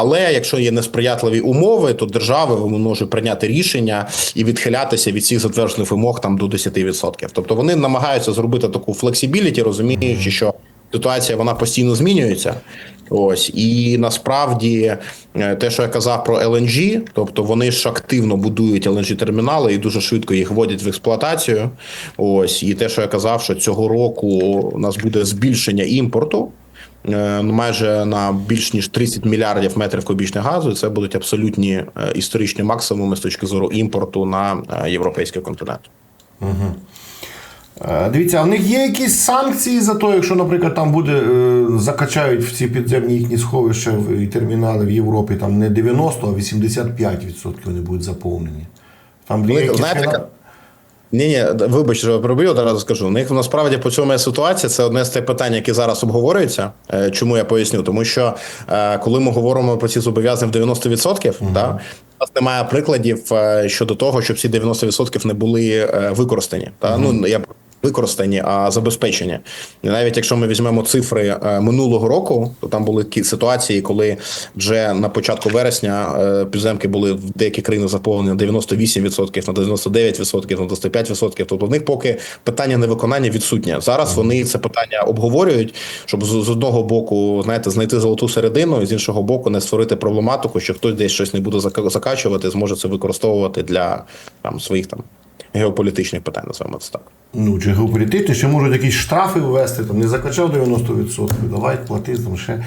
Але якщо є несприятливі умови, то держава може прийняти рішення і відхилятися від цих затверджених вимог там до 10%. Тобто вони намагаються зробити таку флексибіліті, розуміючи, що ситуація вона постійно змінюється. Ось і насправді е, те, що я казав про LNG, тобто вони ж активно будують LNG термінали і дуже швидко їх вводять в експлуатацію. Ось і те, що я казав, що цього року у нас буде збільшення імпорту. Е, Майже на більш ніж 30 мільярдів метрів кубічних газу, і це будуть абсолютні е, історичні максимуми з точки зору імпорту на е, європейський континент. Е, Дивіться, а в них є якісь санкції за те, якщо, наприклад, там буде закачають в ці підземні їхні сховища і термінали в Європі там не 90, а 85% вони будуть заповнені. Там є якісь Ні, ні, вибач, що я пробив, одразу скажу. У них насправді по цьому є ситуація. Це одне з тих питань, які зараз обговорюються. Е, Чому я поясню? Тому що е, коли ми говоримо про ці зобов'язання в 90%, да, у нас немає прикладів е, щодо того, щоб ці 90% не були використані. Та? Ну я використані, а забезпечені. І навіть якщо ми візьмемо цифри е, минулого року, то там були кі- ситуації, коли вже на початку вересня е, підземки були в деякі країни заповнені на 98%, на 99%, на 95%. Тобто в них поки питання невиконання відсутнє. Зараз вони це питання обговорюють, щоб з, одного боку, знаєте, знайти золоту середину, і з іншого боку, не створити проблематику, що хтось десь щось не буде зака- закачувати, зможе це використовувати для там своїх там геополітичних питань, називаємо це так. Ну, чи геополітичні, ще можуть якісь штрафи ввести, там не закачав 90%, давай плати там ще.